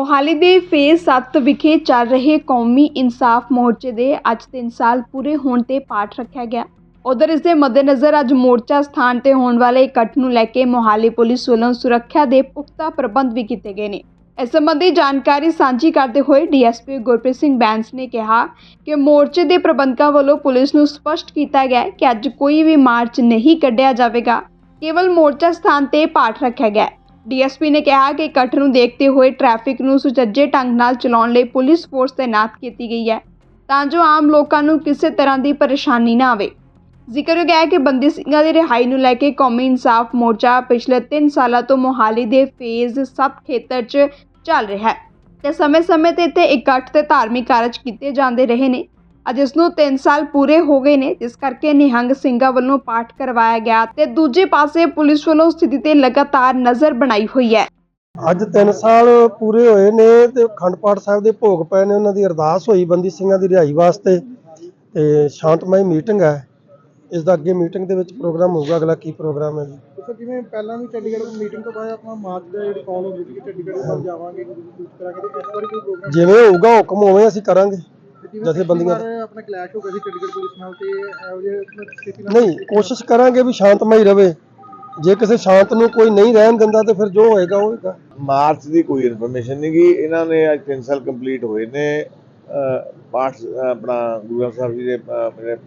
ਮੋਹਾਲੀ ਦੇ ਫੇਸ 7 ਵਿਖੇ ਚੱਲ ਰਹੇ ਕੌਮੀ ਇਨਸਾਫ ਮੋਰਚੇ ਦੇ ਅੱਜ 3 ਸਾਲ ਪੂਰੇ ਹੋਣ ਤੇ ਪਾਠ ਰੱਖਿਆ ਗਿਆ। ਉਧਰ ਇਸ ਦੇ ਮੱਦੇਨਜ਼ਰ ਅੱਜ ਮੋਰਚਾ ਸਥਾਨ ਤੇ ਹੋਣ ਵਾਲੇ ਇਕੱਠ ਨੂੰ ਲੈ ਕੇ ਮੋਹਾਲੀ ਪੁਲਿਸ ਵੱਲੋਂ ਸੁਰੱਖਿਆ ਦੇ ਪੁਖਤਾ ਪ੍ਰਬੰਧ ਵੀ ਕੀਤੇ ਗਏ ਨੇ। ਇਸ ਸੰਬੰਧੀ ਜਾਣਕਾਰੀ ਸਾਂਝੀ ਕਰਦੇ ਹੋਏ ਡੀਐਸਪੀ ਗੁਰਪ੍ਰੀਤ ਸਿੰਘ ਬੈਂਸ ਨੇ ਕਿਹਾ ਕਿ ਮੋਰਚੇ ਦੇ ਪ੍ਰਬੰਧਕਾਂ ਵੱਲੋਂ ਪੁਲਿਸ ਨੂੰ ਸਪਸ਼ਟ ਕੀਤਾ ਗਿਆ ਕਿ ਅੱਜ ਕੋਈ ਵੀ ਮਾਰਚ ਨਹੀਂ ਕੱਢਿਆ ਜਾਵੇਗਾ। ਕੇਵਲ ਮੋਰਚਾ ਸਥਾਨ ਤੇ ਪਾਠ ਰੱਖਿਆ ਗਿਆ ਡੀਐਸਪੀ ਨੇ ਕਿਹਾ ਕਿ ਇਕੱਠ ਨੂੰ ਦੇਖਦੇ ਹੋਏ ਟ੍ਰੈਫਿਕ ਨੂੰ ਸੁਚੱਜੇ ਢੰਗ ਨਾਲ ਚਲਾਉਣ ਲਈ ਪੁਲਿਸ ਫੋਰਸ ਤਾਇਨਾਤ ਕੀਤੀ ਗਈ ਹੈ। ਤਾਂ ਜੋ ਆਮ ਲੋਕਾਂ ਨੂੰ ਕਿਸੇ ਤਰ੍ਹਾਂ ਦੀ ਪਰੇਸ਼ਾਨੀ ਨਾ ਆਵੇ। ਜ਼ਿਕਰਯੋਗ ਹੈ ਕਿ ਬੰਦੀ ਸਿੰਘਾਂ ਦੀ ਰਿਹਾਈ ਨੂੰ ਲੈ ਕੇ ਕੌਮੀ ਇਨਸਾਫ ਮੋਰਚਾ ਪਿਛਲੇ 3 ਸਾਲਾਂ ਤੋਂ ਮੋਹਾਲੀ ਦੇ ਫੇਜ਼ 7 ਖੇਤਰ 'ਚ ਚੱਲ ਰਿਹਾ ਹੈ। ਤੇ ਸਮੇਂ-ਸਮੇਂ ਤੇ ਇੱਥੇ ਇਕੱਠ ਤੇ ਧਾਰਮਿਕ ਕਾਰਜ ਕੀਤੇ ਜਾਂਦੇ ਰਹੇ ਨੇ। ਅੱਜ ਇਸ ਨੂੰ 3 ਸਾਲ ਪੂਰੇ ਹੋ ਗਏ ਨੇ ਜਿਸ ਕਰਕੇ ਨਿਹੰਗ ਸਿੰਘਾਂ ਵੱਲੋਂ ਪਾਠ ਕਰਵਾਇਆ ਗਿਆ ਤੇ ਦੂਜੇ ਪਾਸੇ ਪੁਲਿਸ ਵੱਲੋਂ ਸਥਿਤੀ ਤੇ ਲਗਾਤਾਰ ਨਜ਼ਰ ਬਣਾਈ ਹੋਈ ਹੈ। ਅੱਜ 3 ਸਾਲ ਪੂਰੇ ਹੋਏ ਨੇ ਤੇ ਅਖੰਡ ਪਾਠ ਸਾਹਿਬ ਦੇ ਭੋਗ ਪਏ ਨੇ ਉਹਨਾਂ ਦੀ ਅਰਦਾਸ ਹੋਈ ਬੰਦੀ ਸਿੰਘਾਂ ਦੀ ਰਿਹਾਈ ਵਾਸਤੇ ਤੇ ਸ਼ਾਂਤਮਈ ਮੀਟਿੰਗ ਹੈ। ਇਸ ਦਾ ਅੱਗੇ ਮੀਟਿੰਗ ਦੇ ਵਿੱਚ ਪ੍ਰੋਗਰਾਮ ਹੋਊਗਾ ਅਗਲਾ ਕੀ ਪ੍ਰੋਗਰਾਮ ਹੈ ਜੀ? ਸਰ ਜਿਵੇਂ ਪਹਿਲਾਂ ਵੀ ਚੰਡੀਗੜ੍ਹ ਮੀਟਿੰਗ ਤੋਂ ਬਾਅਦ ਆਪਾਂ ਮਾਰਚ ਦਾ ਜਿਹੜੀ ਕਾਲ ਹੋ ਗਈ ਸੀ ਕਿ ਚੰਡੀਗੜ੍ਹ ਵੱਲ ਜਾਵਾਂਗੇ ਕੁਝ ਕਰਾਂਗੇ ਤੇ ਇਸ ਵਾਰੀ ਕੋਈ ਪ੍ਰੋਗਰਾਮ ਜਿਵੇਂ ਹੋਊਗਾ ਹੁਕਮ ਉਵੇਂ ਅਸੀਂ ਕਰਾਂਗੇ। ਜਥੇਬੰਦੀਆਂ ਦਾ। ਆਪਣਾ ਕਲੈਸ਼ ਹੋ ਗਿਆ ਸੀ ਚੰਡੀਗੜ੍ਹ ਪੁਲਿਸ ਨਾਲ ਤੇ ਇਹੋ ਜਿਹੇ ਸਥਿਤੀ ਨਾਲ ਨਹੀਂ ਕੋਸ਼ਿਸ਼ ਕਰਾਂਗੇ ਵੀ ਸ਼ਾਂਤਮਈ ਰਵੇ। ਜੇ ਕਿਸੇ ਸ਼ਾਂਤ ਨੂੰ ਕੋਈ ਨਹੀਂ ਰਹਿਣ ਦਿੰਦਾ ਤੇ ਫਿਰ ਜੋ ਹੋਏਗਾ ਉਹ ਹੋਏਗਾ। ਮਾਰਚ ਦੀ ਕੋਈ ਇਨਫੋਰਮੇਸ਼ਨ ਨਹੀਂ ਗੀ ਇਹਨਾਂ ਨੇ ਅੱਜ 3 ਸਾਲ ਕੰਪਲੀਟ ਹੋਏ ਨੇ। ਪਾਠ ਆਪਣਾ ਗੁਰੂ ਗ੍ਰੰਥ ਸਾਹਿਬ ਜੀ ਦੇ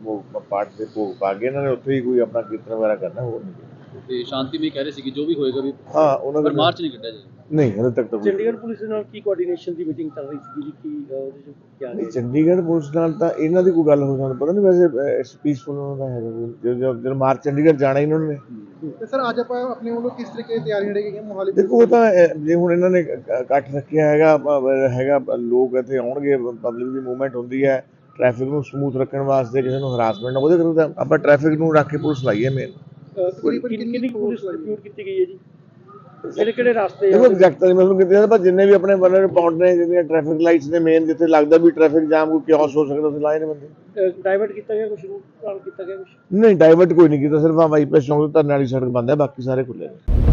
ਭੋਗ- ਪਾਠ ਦੇ ਭੋਗ ਪਾ ਕੇ ਇਹਨਾਂ ਨੇ ਉੱਥੇ ਹੀ ਕੋਈ ਆਪਣਾ ਕੀਰਤਨ ਵਗੈਰਾ ਕਰਨਾ ਹੋਰ ਨਹੀਂ। ਤੇ ਸ਼ਾਂਤੀ ਵੀ ਕਹਿ ਰਹੇ ਸੀ ਕਿ ਜੋ ਵੀ ਹੋਏਗਾ ਵੀ ਹਾਂ ਉਹਨਾਂ ਦੇ ਮਾਰਚ ਨਹੀਂ ਕੱਢਿਆ ਜਾਏਗਾ। ਨਹੀਂ ਹਲੇ ਤੱਕ ਤਾਂ ਕੋਈ- ਚੰਡੀਗੜ੍ਹ ਪੁਲਿਸ ਦੇ ਨਾਲ ਕੀ ਕੋਆਰਡੀਨੇਸ਼ਨ ਦੀ ਮੀਟਿੰਗ ਚੱਲ ਰਹੀ ਸੀ ਜੀ? ਕੀ ਅਹ, ਉਹਦੇ ਚ ਕੀ ਆ ਨਹੀਂ ਚੰਡੀਗੜ੍ਹ ਪੁਲਿਸ ਨਾਲ ਤਾਂ ਇਹਨਾਂ ਦੀ ਕੋਈ ਗੱਲ ਹੋ ਸਾਨੂੰ ਪਤਾ ਨਹੀਂ ਵੈਸੇ ਇਸ ਪੀਸਫੁਲ ਉਹਨਾਂ ਦਾ ਹੈਗਾ ਕੋਈ। ਜਦੋਂ ਜਦੋਂ- ਜਦੋਂ ਮਾਰਚ ਚੰਡੀਗੜ੍ਹ ਜਾਣਾ ਹੀ ਇਹਨਾਂ ਨੇ। ਤੇ ਸਰ ਅੱਜ ਆਪਾਂ ਆਪਣੇ ਵੱਲੋਂ ਕਿਸ ਤਰੀਕੇ ਦੀ ਤਿਆਰੀਆਂ ਰਹਿ ਗਈਆਂ ਮੋਹਾਲੀ ਦੇਖੋ ਉਹ ਤਾਂ ਅਹ, ਜੇ ਹੁਣ ਇਹਨਾਂ ਨੇ ਇਕ- ਇਕੱਠ ਰੱਖਿਆ ਹੈਗਾ ਹੈਗਾ ਲੋਕ ਇੱਥੇ ਆਉਣਗੇ ਪਬਲਿਕ ਦੀ ਮੂਵਮੈਂਟ ਹੁੰਦੀ ਹੈ ਟ੍ਰੈਫਿਕ ਨੂੰ ਸਮੂਥ ਰੱਖਣ ਵਾਸਤੇ ਕਿਸੇ ਨੂੰ ਹਰਾਸਮੈਂਟ ਨਾ ਉਹਦੇ ਕਰੋ ਤਾਂ ਆਪਾਂ ਟ੍ਰੈਫਿਕ ਨੂੰ ਰੱਖ ਕੇ ਪੁਲਿਸ ਲਾਈਏ ਮੇਨ ਤਕਰੀਬਨ ਕਿੰਨੀ ਕਿੰਨੀ ਪੁਲਿਸ ਡਿਪਿਊਟ ਕੀਤੀ ਗਈ ਹੈ ਜੀ? ਕਿਹੜੇ ਕਿਹੜੇ ਰਸਤੇ ਦੇਖੋ ਐਗਜ਼ੈਕਟ ਨਹੀਂ ਮੈਨੂੰ ਕਿਤੇ ਪਰ ਜਿੰਨੇ ਵੀ ਆਪਣੇ ਬੰਦੇ ਪੌਂਡ ਨੇ ਜਿਹੜੀਆਂ ਟ੍ਰੈਫਿਕ ਲਾਈਟਸ ਨੇ ਮੇਨ ਜਿੱਥੇ ਲੱਗਦਾ ਵੀ ਟ੍ਰੈਫਿਕ ਜਾਮ ਕੋਈ ਕਿਓਸ ਹੋ ਸਕਦਾ ਉੱਥੇ ਲਾਏ ਨੇ ਬੰਦੇ। ਡਾਇਵਰਟ ਕੀਤਾ ਗਿਆ ਕੁਝ ਰੂਟ ਕੀਤਾ ਗਿਆ ਕੁਝ ਨਹੀਂ ਡਾਈਵਰਟ ਕੋਈ ਨਹੀਂ ਕੀਤਾ ਸਿਰਫ ਆ ਬਾਈਪਾਸ ਚੌਂਕ ਤੋਂ ਧਰਨੇ ਵਾਲੀ ਸੜਕ ਬੰਦ ਹੈ ਬਾਕੀ ਸਾਰੇ ਖੁੱਲੇ ਨੇ।